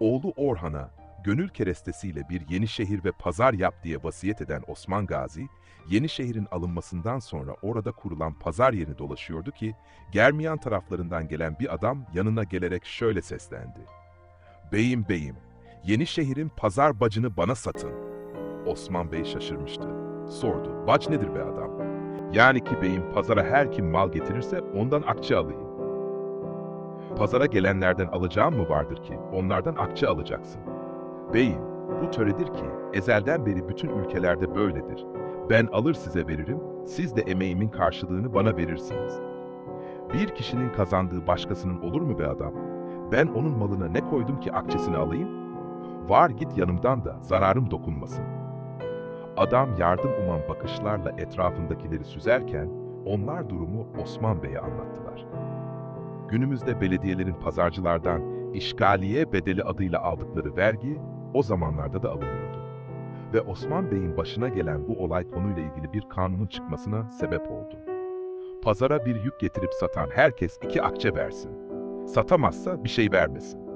Oğlu Orhan'a gönül kerestesiyle bir yeni şehir ve pazar yap diye vasiyet eden Osman Gazi, yeni şehrin alınmasından sonra orada kurulan pazar yerini dolaşıyordu ki, Germiyan taraflarından gelen bir adam yanına gelerek şöyle seslendi. Beyim beyim, yeni şehrin pazar bacını bana satın. Osman Bey şaşırmıştı. Sordu, bac nedir be adam? Yani ki beyim pazara her kim mal getirirse ondan akçe alayım. Pazara gelenlerden alacağım mı vardır ki onlardan akçe alacaksın? Beyim, bu töredir ki ezelden beri bütün ülkelerde böyledir. Ben alır size veririm, siz de emeğimin karşılığını bana verirsiniz. Bir kişinin kazandığı başkasının olur mu be adam? Ben onun malına ne koydum ki akçesini alayım? Var git yanımdan da zararım dokunmasın. Adam yardım uman bakışlarla etrafındakileri süzerken onlar durumu Osman Bey'e anlattılar. Günümüzde belediyelerin pazarcılardan işgaliye bedeli adıyla aldıkları vergi o zamanlarda da alınıyordu. Ve Osman Bey'in başına gelen bu olay konuyla ilgili bir kanunun çıkmasına sebep oldu. Pazara bir yük getirip satan herkes iki akçe versin. Satamazsa bir şey vermesin.